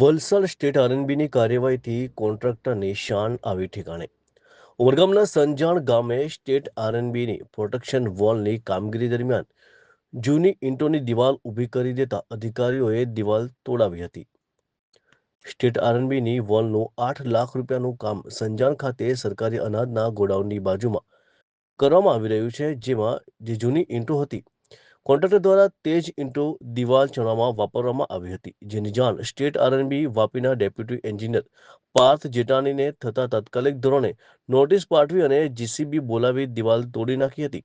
Valsad state આરએનબીની કાર્યવાહીથી કોન્ટ્રાક્ટરની શાન આવી ઠેકાણે. ઉમરગામના સંજાણ ગામે સ્ટેટ આરએનબીની પ્રોટેક્શન વોલની કામગીરી દરમિયાન જૂની ઈંટોની દિવાલ ઊભી કરી દેતા અધિકારીઓએ દિવાલ તોડાવી હતી. સ્ટેટ આરએનબીની વોલનું આઠ લાખ રૂપિયાનું કામ સંજાણ ખાતે સરકારી અનાજના ગોડાઉનની બાજુમાં કરવામાં આવી રહ્યું છે, જેમાં જે જૂની ઈંટો હતી કોન્ટ્રાક્ટર દ્વારા તે જ ઈંટો દિવાલ ચણવામાં વાપરવામાં આવી હતી, જેની જાણ સ્ટેટ આરએનબી વાપીના ડેપ્યુટી એન્જિનિયર પાર્થ જેટાણીને થતા તાત્કાલિક ધોરણે નોટિસ પાઠવી અને જીસીબી બોલાવી દિવાલ તોડી નાખી હતી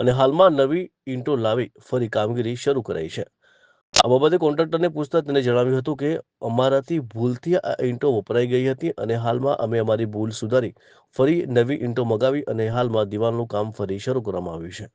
અને હાલમાં નવી ઈંટો લાવી ફરી કામગીરી શરૂ કરાઈ છે. આ બાબતે કોન્ટ્રાક્ટરને પૂછતા તેને જણાવ્યું હતું કે, અમારાથી ભૂલથી આ ઈંટો વપરાઈ ગઈ હતી અને હાલમાં અમે અમારી ભૂલ સુધારી ફરી નવી ઈંટો મગાવી અને હાલમાં દિવાલનું કામ ફરી શરૂ કરવામાં આવ્યું છે.